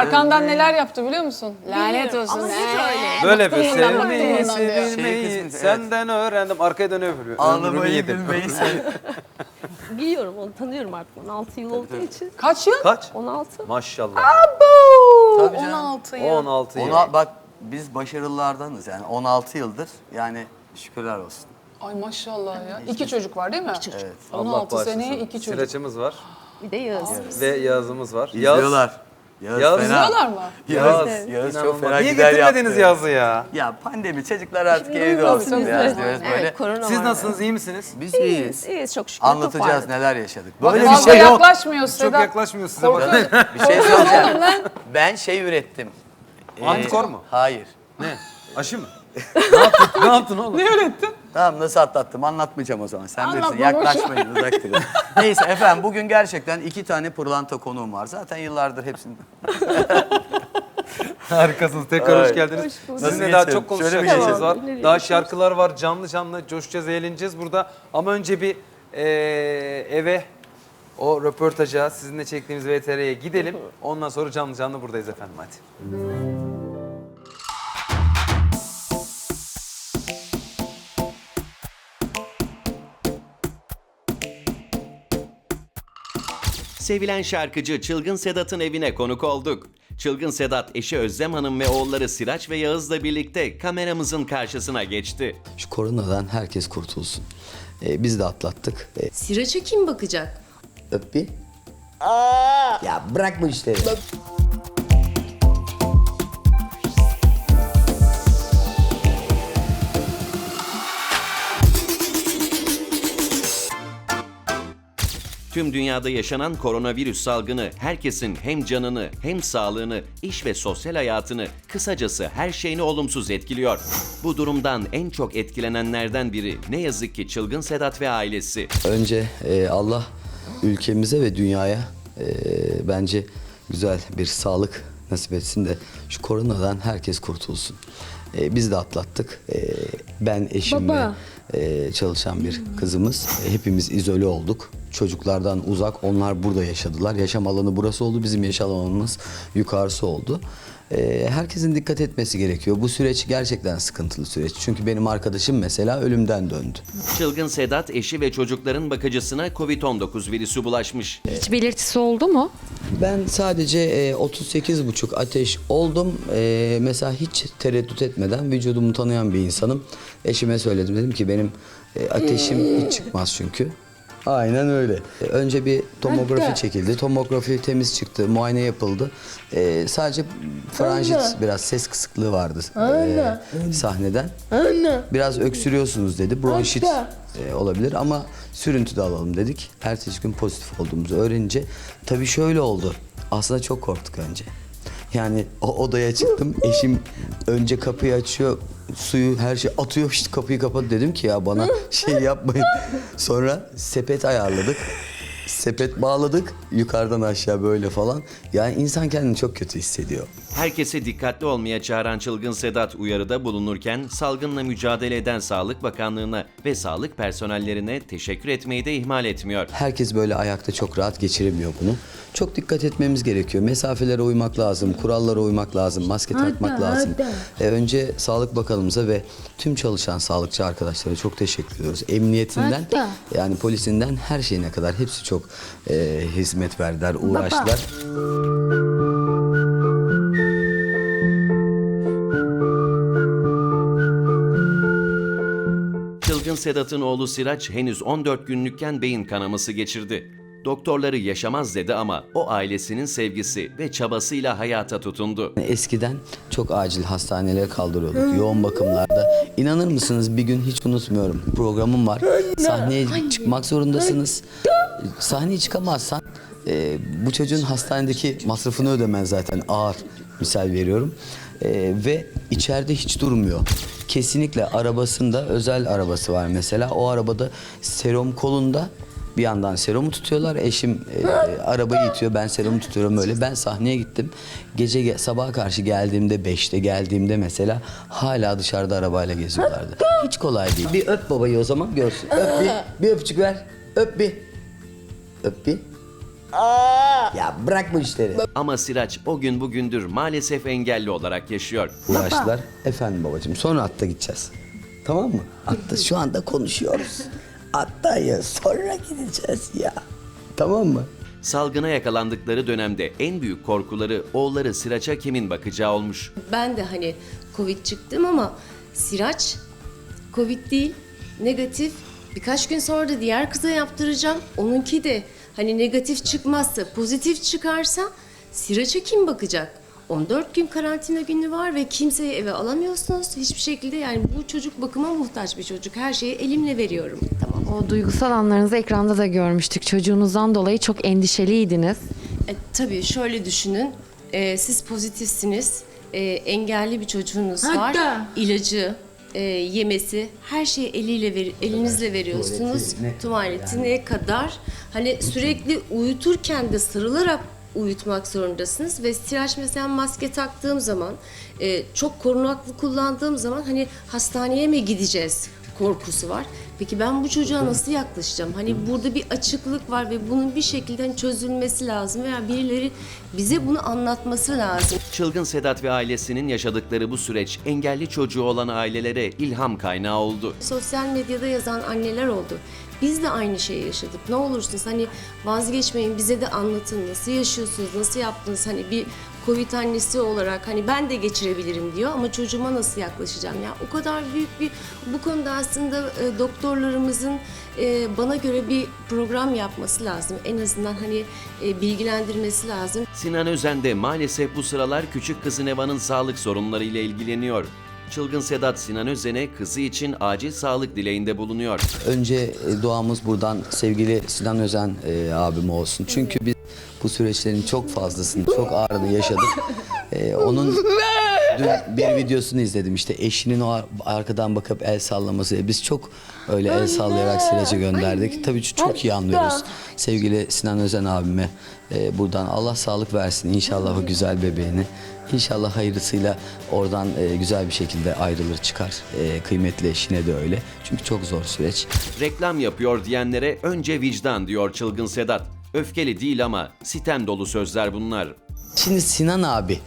Arkandan neler yaptı biliyor musun? Lanet olsun. Ee, öyle. Böyle bundan, Sevmeyi, bıktım bundan diyor. sevilmeyi Şey kısmı, senden öğrendim. Arkaya dönüyor öpüyor. Ağlamayı Ömrümü yedim. gülmeyi sev. Biliyorum onu tanıyorum artık 16 yıl olduğu için. Kaç yıl? Kaç? 16. Maşallah. Tabii canım. 16 yıl. 16 yıl. Ona, bak biz başarılılardanız yani 16 yıldır yani şükürler olsun. Ay maşallah ya. İki çocuk var değil mi? İki Evet. 16 bağışlasın. seneye iki çocuk. Sıraçımız var Bir de Yağız. ve Yağız'ımız var. İzliyorlar. Yağız, Yağız fena. Mı? Yağız, Yağız. Yağız çok fena Niye gider getirmediniz yaptı. Yaz'ı ya? Ya pandemi çocuklar artık evde Tabii, olsun biraz diyoruz böyle. Evet korona Siz var. nasılsınız? iyi misiniz? Biz iyiyiz. İyiyiz, iyiyiz çok şükür. Anlatacağız toparladık. neler yaşadık. Bak, Böyle bir fazla şey yok. yaklaşmıyor Çok Sedat. yaklaşmıyor size Korkuyorum. bakın. Bir şey söyleyeceğim. Ben şey ürettim. Ee, Antikor mu? Hayır. Ne? Aşı mı? Ne yaptın? Ne yaptın oğlum? Ne öğrettin? Tamam nasıl atlattım anlatmayacağım o zaman. Sen bilirsin Anlatma, yaklaşmayın uzak durun. Neyse efendim bugün gerçekten iki tane pırlanta konuğum var. Zaten yıllardır hepsini Harikasınız. Tekrar hoş geldiniz. Hoş bulduk. Sizinle daha geçelim? çok konuşacak Şöyle bir şeyimiz geçelim. var. Tamam, Daha şarkılar var. Canlı canlı coşacağız, eğleneceğiz burada. Ama önce bir eee, eve o röportaja sizinle çektiğimiz VTR'ye gidelim. Ondan sonra canlı canlı buradayız efendim hadi. Sevilen şarkıcı Çılgın Sedat'ın evine konuk olduk. Çılgın Sedat eşi Özlem Hanım ve oğulları Siraç ve Yağız'la birlikte kameramızın karşısına geçti. Şu koronadan herkes kurtulsun. Ee, biz de atlattık. Ee, Siraç'a kim bakacak? öp bir. Ya bırak bu işleri. Tüm dünyada yaşanan koronavirüs salgını herkesin hem canını hem sağlığını, iş ve sosyal hayatını, kısacası her şeyini olumsuz etkiliyor. Bu durumdan en çok etkilenenlerden biri ne yazık ki Çılgın Sedat ve ailesi. Önce e, Allah ülkemize ve dünyaya e, bence güzel bir sağlık nasip etsin de şu koronadan herkes kurtulsun. E, biz de atlattık. E, ben eşim Baba. ve e, çalışan bir kızımız. E, hepimiz izole olduk. Çocuklardan uzak. Onlar burada yaşadılar. Yaşam alanı burası oldu. Bizim yaşam alanımız yukarısı oldu. E, herkesin dikkat etmesi gerekiyor. Bu süreç gerçekten sıkıntılı süreç. Çünkü benim arkadaşım mesela ölümden döndü. Çılgın Sedat eşi ve çocukların bakıcısına Covid-19 virüsü bulaşmış. Hiç belirtisi oldu mu? Ben sadece e, 38,5 ateş oldum. E, mesela hiç tereddüt etmeden vücudumu tanıyan bir insanım. Eşime söyledim dedim ki benim e, ateşim hiç çıkmaz çünkü. Aynen öyle. Önce bir tomografi çekildi. Tomografi temiz çıktı. Muayene yapıldı. E, sadece faranjit biraz ses kısıklığı vardı e, sahneden. Biraz öksürüyorsunuz dedi. Bronşit e, olabilir ama sürüntü de alalım dedik. Ertesi gün pozitif olduğumuzu öğrenince tabii şöyle oldu. Aslında çok korktuk önce. Yani o odaya çıktım. Eşim önce kapıyı açıyor. Suyu her şey atıyor. İşte kapıyı kapat dedim ki ya bana şey yapmayın. Sonra sepet ayarladık. Sepet bağladık. Yukarıdan aşağı böyle falan. Yani insan kendini çok kötü hissediyor. Herkese dikkatli olmaya çağıran Çılgın Sedat uyarıda bulunurken salgınla mücadele eden Sağlık Bakanlığı'na ve sağlık personellerine teşekkür etmeyi de ihmal etmiyor. Herkes böyle ayakta çok rahat geçiremiyor bunu. Çok dikkat etmemiz gerekiyor. Mesafelere uymak lazım, kurallara uymak lazım, maske takmak lazım. E, önce Sağlık Bakanımıza ve tüm çalışan sağlıkçı arkadaşlara çok teşekkür ediyoruz. Emniyetinden, yani polisinden her şeyine kadar hepsi çok e, hizmet verdiler, uğraştılar. Çılgın Sedat'ın oğlu Siraç henüz 14 günlükken beyin kanaması geçirdi. Doktorları yaşamaz dedi ama o ailesinin sevgisi ve çabasıyla hayata tutundu. Eskiden çok acil hastanelere kaldırıyorduk. Yoğun bakımlarda. İnanır mısınız bir gün hiç unutmuyorum. Programım var. Sahneye çıkmak zorundasınız. Sahneye çıkamazsan e, bu çocuğun hastanedeki masrafını ödemen zaten ağır. Misal veriyorum. E, ve içeride hiç durmuyor. Kesinlikle arabasında özel arabası var mesela. O arabada serum kolunda bir yandan serumu tutuyorlar. Eşim e, arabayı itiyor. Ben serumu tutuyorum öyle. Ben sahneye gittim. Gece ge- sabaha karşı geldiğimde 5'te geldiğimde mesela hala dışarıda arabayla geziyorlardı. Hiç kolay değil. Bir öp babayı o zaman görsün. Öp bir. Bir öpücük ver. Öp bir. Öp bir. Ya bırak bu işleri. Ama Siraç o gün bugündür maalesef engelli olarak yaşıyor. Uğraştılar. Efendim babacığım sonra atta gideceğiz. Tamam mı? Atta şu anda konuşuyoruz. Attayız sonra gideceğiz ya. Tamam mı? Salgına yakalandıkları dönemde en büyük korkuları oğulları Siraç'a kimin bakacağı olmuş. Ben de hani Covid çıktım ama Siraç Covid değil, negatif. Birkaç gün sonra da diğer kıza yaptıracağım. Onunki de hani negatif çıkmazsa, pozitif çıkarsa Siraç'a kim bakacak? 14 gün karantina günü var ve kimseyi eve alamıyorsunuz. Hiçbir şekilde yani bu çocuk bakıma muhtaç bir çocuk. Her şeyi elimle veriyorum. Tamam. O duygusal anlarınızı ekranda da görmüştük. Çocuğunuzdan dolayı çok endişeliydiniz. E, tabii şöyle düşünün. E, siz pozitifsiniz. E, engelli bir çocuğunuz var. İlacı, e, yemesi, her şeyi eliyle ver, elinizle veriyorsunuz. Tuvaletine kadar. Hani sürekli uyuturken de sarılarak uyutmak zorundasınız ve siraç mesela maske taktığım zaman e, çok korunaklı kullandığım zaman hani hastaneye mi gideceğiz korkusu var. Peki ben bu çocuğa nasıl yaklaşacağım? Hani burada bir açıklık var ve bunun bir şekilde hani çözülmesi lazım veya birileri bize bunu anlatması lazım. Çılgın Sedat ve ailesinin yaşadıkları bu süreç engelli çocuğu olan ailelere ilham kaynağı oldu. Sosyal medyada yazan anneler oldu. Biz de aynı şeyi yaşadık. Ne olursunuz hani vazgeçmeyin bize de anlatın nasıl yaşıyorsunuz, nasıl yaptınız hani bir Covid annesi olarak hani ben de geçirebilirim diyor ama çocuğuma nasıl yaklaşacağım ya o kadar büyük bir bu konuda aslında e, doktorlarımızın e, bana göre bir program yapması lazım. En azından hani e, bilgilendirmesi lazım. Sinan Özen de maalesef bu sıralar küçük kızı Neva'nın sağlık sorunlarıyla ilgileniyor. Çılgın Sedat Sinan Özen'e kızı için acil sağlık dileğinde bulunuyor. Önce e, duamız buradan sevgili Sinan Özen e, abim olsun. Çünkü biz bu süreçlerin çok fazlasını, çok ağırını yaşadık. E, onun dün bir videosunu izledim işte eşinin o ar- arkadan bakıp el sallaması. Biz çok öyle el sallayarak Siraç'ı gönderdik. Tabii ki çok iyi anlıyoruz. Sevgili Sinan Özen abime e, buradan Allah sağlık versin inşallah o güzel bebeğini. İnşallah hayırlısıyla oradan e, güzel bir şekilde ayrılır çıkar. E, kıymetli eşine de öyle. Çünkü çok zor süreç. Reklam yapıyor diyenlere önce vicdan diyor Çılgın Sedat. Öfkeli değil ama sitem dolu sözler bunlar. Şimdi Sinan abi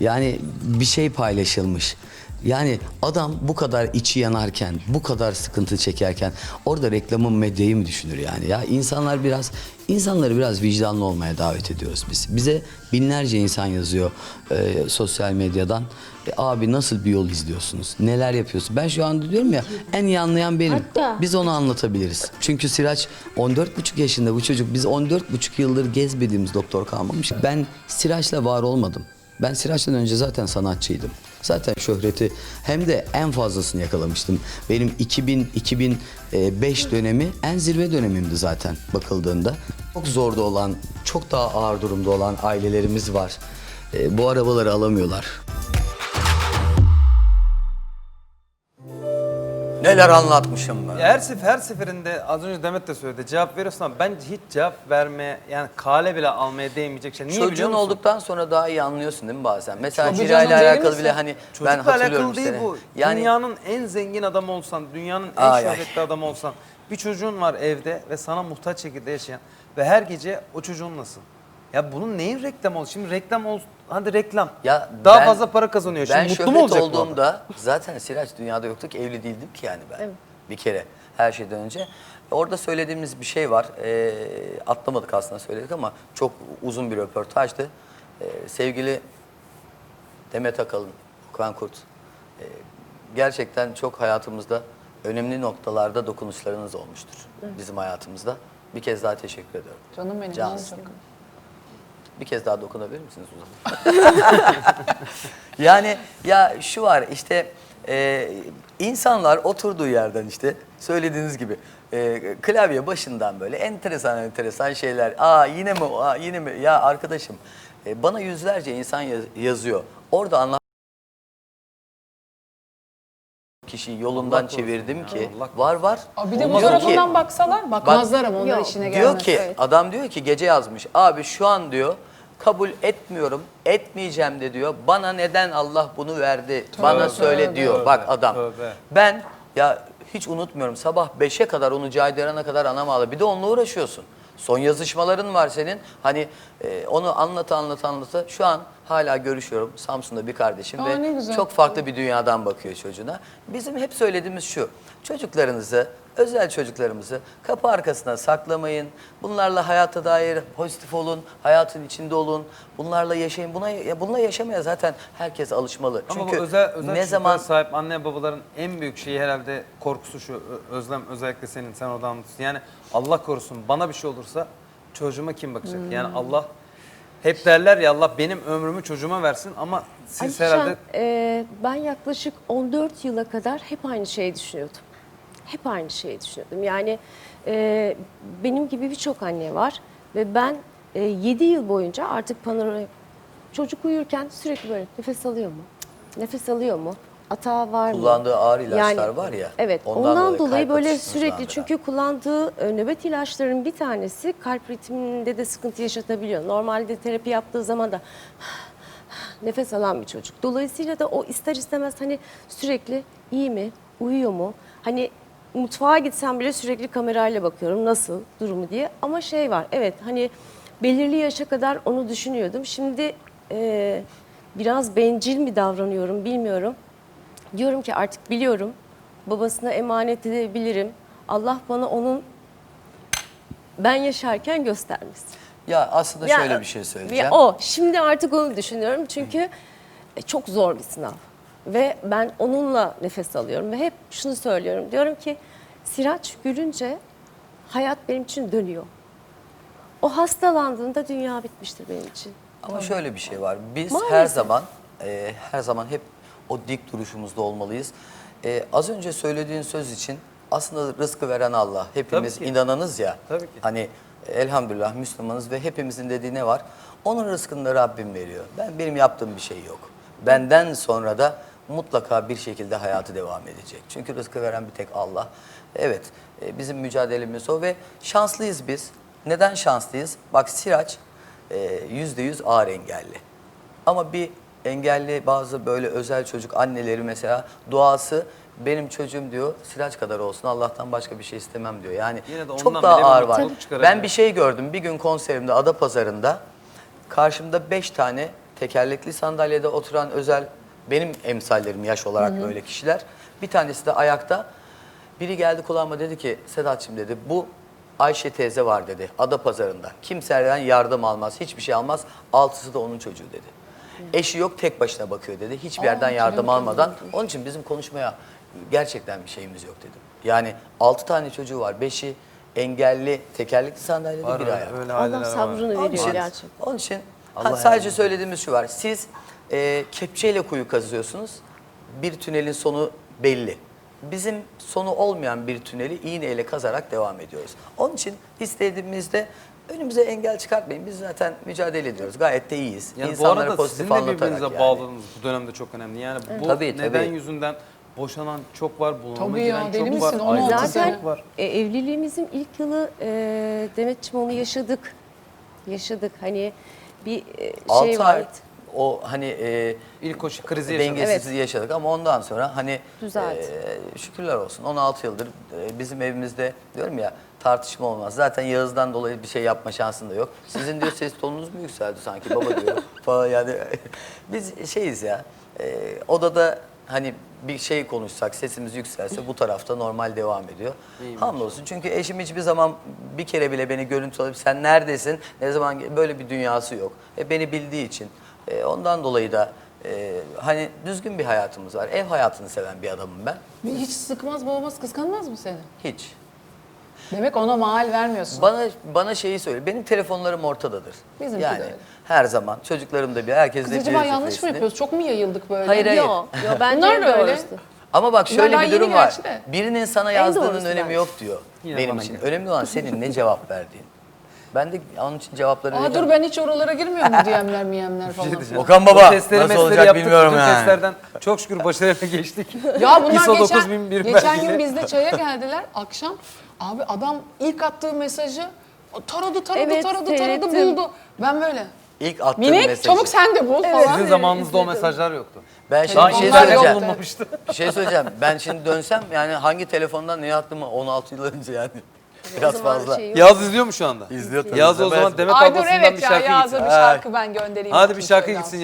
yani bir şey paylaşılmış. Yani adam bu kadar içi yanarken, bu kadar sıkıntı çekerken orada reklamın medyayı mı düşünür yani? Ya insanlar biraz insanları biraz vicdanlı olmaya davet ediyoruz biz. Bize binlerce insan yazıyor e, sosyal medyadan. E, abi nasıl bir yol izliyorsunuz? Neler yapıyorsunuz? Ben şu anda diyorum ya en iyi anlayan benim. Biz onu anlatabiliriz. Çünkü Siraç 14,5 yaşında bu çocuk. Biz 14,5 yıldır gezmediğimiz doktor kalmamış. Ben Siraç'la var olmadım. Ben Siraç'tan önce zaten sanatçıydım. Zaten şöhreti hem de en fazlasını yakalamıştım. Benim 2000-2005 dönemi en zirve dönemimdi zaten bakıldığında. Çok zorda olan, çok daha ağır durumda olan ailelerimiz var. E, bu arabaları alamıyorlar. Neler anlatmışım ben. Her sefer her seferinde az önce Demet de söyledi cevap veriyorsun ama bence hiç cevap vermeye yani kale bile almaya değmeyecek şey. Niye biliyor Çocuğun musun? olduktan sonra daha iyi anlıyorsun değil mi bazen? Mesela Tabii Hira ile canım, değil alakalı misin? bile hani ben Çocukla hatırlıyorum alakalı değil seni. bu. Yani Dünyanın en zengin adamı olsan, dünyanın en Ay, ay. şöhretli adamı olsan, bir çocuğun var evde ve sana muhtaç şekilde yaşayan ve her gece o çocuğun nasıl? Ya bunun neyin reklam oldu? Şimdi reklam ol, hadi reklam. ya Daha ben- fazla para kazanıyor. Şimdi ben mutlu mu olacak olduğumda zaten Siraç dünyada yoktu ki evli değildim ki yani ben. Bir kere her şeyden önce. Orada söylediğimiz bir şey var. Ee, atlamadık aslında söyledik ama çok uzun bir röportajdı. Ee, sevgili Demet Akalın, Okan Kurt. ee, gerçekten çok hayatımızda önemli noktalarda dokunuşlarınız olmuştur. Bizim hayatımızda. Bir kez daha teşekkür ediyorum. Canım benim. Cansın. olacak? Bir kez daha dokunabilir misiniz Uzan? yani ya şu var işte e, insanlar oturduğu yerden işte söylediğiniz gibi e, klavye başından böyle enteresan enteresan şeyler. Aa yine mi? Aa yine mi? Ya arkadaşım e, bana yüzlerce insan yaz- yazıyor. Orada anlat kişiyi yolundan çevirdim ki var var. Aa, bir de bu ki. tarafından baksalar bakmazlar ama onlar işine gelmez. Diyor ki adam diyor ki gece yazmış. Abi şu an diyor kabul etmiyorum, etmeyeceğim de diyor. Bana neden Allah bunu verdi? Bana söyle diyor. Bak adam. tövbe. Ben ya hiç unutmuyorum sabah 5'e kadar onu caydırana kadar anam ağladı. Bir de onunla uğraşıyorsun. Son yazışmaların var senin. Hani e, onu anlata anlata anlata. Şu an hala görüşüyorum Samsun'da bir kardeşim Aa, ne ve güzel. çok farklı bir dünyadan bakıyor çocuğuna. Bizim hep söylediğimiz şu. Çocuklarınızı, özel çocuklarımızı kapı arkasına saklamayın. Bunlarla hayata dair pozitif olun, hayatın içinde olun. Bunlarla yaşayın. Buna ya bununla yaşamaya zaten herkes alışmalı. Ama Çünkü bu özel, özel ne zaman sahip anne babaların en büyük şeyi herhalde korkusu şu. Özlem özellikle senin sen oradan anlatıyorsun. Yani Allah korusun bana bir şey olursa çocuğuma kim bakacak? Yani Hmm. Allah hep derler ya Allah benim ömrümü çocuğuma versin ama siz Alişan, herhalde e, ben yaklaşık 14 yıla kadar hep aynı şeyi düşünüyordum. Hep aynı şeyi düşünüyordum. Yani e, benim gibi birçok anne var ve ben e, 7 yıl boyunca artık panoramik çocuk uyurken sürekli böyle nefes alıyor mu? Nefes alıyor mu? Atağı var mı? Kullandığı ağır ilaçlar var ya, Evet. ondan Ondan, dolayı dolayı, böyle sürekli çünkü kullandığı e, nöbet ilaçların bir tanesi kalp ritminde de sıkıntı yaşatabiliyor. Normalde terapi yaptığı zaman da nefes alan bir çocuk. Dolayısıyla da o ister istemez hani sürekli iyi mi, uyuyor mu? Hani mutfağa gitsem bile sürekli kamerayla bakıyorum nasıl durumu diye. Ama şey var evet hani belirli yaşa kadar onu düşünüyordum. Şimdi e, biraz bencil mi davranıyorum bilmiyorum. Diyorum ki artık biliyorum babasına emanet edebilirim. Allah bana onun ben yaşarken göstermesin. ya aslında Ya, şöyle bir şey söyleyeceğim. ya o. Şimdi artık onu düşünüyorum çünkü e, çok zor bir sınav. Ve ben onunla nefes alıyorum ve hep şunu söylüyorum. Diyorum ki Siraç gülünce hayat benim için dönüyor. O hastalandığında dünya bitmiştir benim için. Ama şöyle bir şey var. Biz her Maalesef. zaman e, her zaman hep o dik duruşumuzda olmalıyız. E, az önce söylediğin söz için aslında rızkı veren Allah. Hepimiz Tabii ki. inananız ya. Tabii ki. Hani elhamdülillah Müslümanız ve hepimizin dediği ne var? Onun rızkını da Rabbim veriyor. Ben benim yaptığım bir şey yok. Benden sonra da mutlaka bir şekilde hayatı devam edecek. Çünkü rızkı veren bir tek Allah. Evet, e, bizim mücadelemiz o ve şanslıyız biz. Neden şanslıyız? Bak Siraç e, yüzde yüz ağır engelli. Ama bir engelli bazı böyle özel çocuk anneleri mesela duası benim çocuğum diyor Siraç kadar olsun Allah'tan başka bir şey istemem diyor. Yani çok daha ağır var. Ben bir şey gördüm bir gün konserimde Adapazarı'nda karşımda beş tane tekerlekli sandalyede oturan özel benim emsallerim yaş olarak böyle kişiler. Bir tanesi de ayakta. Biri geldi kulağıma dedi ki Sedat'cığım dedi bu Ayşe teyze var dedi Adapazarı'nda. Kimseden yardım almaz, hiçbir şey almaz. Altısı da onun çocuğu dedi. Eşi yok tek başına bakıyor dedi. Hiçbir yerden yardım almadan. Onun için bizim konuşmaya gerçekten bir şeyimiz yok dedim. Yani altı tane çocuğu var. Beşi engelli, tekerlekli sandalyede var bir öyle, ayak. öyle Allah sabrını Onun veriyor için, gerçekten. onun için Allah ha, sadece söylediğimiz şu var. Siz e, kepçeyle kuyu kazıyorsunuz. Bir tünelin sonu belli. Bizim sonu olmayan bir tüneli iğneyle kazarak devam ediyoruz. Onun için istediğimizde önümüze engel çıkartmayın. Biz zaten mücadele ediyoruz. Gayet de iyiyiz. Yani bu İnsanlara arada pozitif sizin de birbirinize yani. bağlılığınız bu dönemde çok önemli. Yani bu Tabii, neden tabii. yüzünden boşanan çok var, bunalıma Tabii giren çok var, misin? 16 ayrılık sene. çok var. E, evliliğimizin ilk yılı e, Demetciğim onu yaşadık. Yaşadık. Hani bir e, Altı şey ay vardı. O hani e, İlk o krizi yaşadık. dengesizliği yaşadık ama ondan sonra hani Düzeldi. e, şükürler olsun 16 yıldır e, bizim evimizde diyorum ya tartışma olmaz. Zaten Yağız'dan dolayı bir şey yapma şansın da yok. Sizin diyor ses tonunuz mu yükseldi sanki baba diyor falan yani. Biz şeyiz ya e, odada hani bir şey konuşsak sesimiz yükselse bu tarafta normal devam ediyor. Hamdolsun çünkü eşim hiçbir zaman bir kere bile beni görüntü alıp sen neredesin ne zaman ge-" böyle bir dünyası yok. E, beni bildiği için e, ondan dolayı da e, hani düzgün bir hayatımız var. Ev hayatını seven bir adamım ben. Hiç sıkmaz babamız kıskanmaz mı seni? Hiç. Demek ona mal vermiyorsun. Bana bana şeyi söyle. Benim telefonlarım ortadadır. Bizimki de yani öyle. her zaman çocuklarım da bir herkes Kız de acaba yanlış mı yapıyoruz? Çok mu yayıldık böyle? Hayır hayır. Yok, yok bence Bunlar da öyle. Ama bak şöyle bir durum var. de. Birinin sana yazdığının önemi yok diyor. Yine benim için. gel. Önemli olan senin ne cevap verdiğin. Ben de onun için cevapları Aa vereceğim. dur ben hiç oralara girmiyorum DM'ler miyemler falan. Okan baba O testleri nasıl olacak yaptık. bilmiyorum Bütün yani. testlerden çok şükür başarıyla geçtik. Ya bunlar ISO geçen, 9001 geçen gün bizde çaya geldiler akşam. Abi adam ilk attığı mesajı taradı taradı Evet, taradı taradı seyrettim. buldu. Ben böyle. İlk attığın Minik mesajı. çabuk sen de bul falan. Sizin zamanınızda o mesajlar yoktu. Ben şimdi Daha bir şey söyleyeceğim. bulunmamıştı. Bir şey söyleyeceğim. Ben şimdi dönsem yani hangi telefondan ne attığımı 16 yıl önce yani. Biraz fazla. şey. Yaz izliyor mu şu anda? İzliyor tabii. Yaz o zaman? Demet Ay dur ablasından evet bir ya şarkı Yağız'a gitsin. bir şarkı ben göndereyim. Hadi bir şarkı gitsin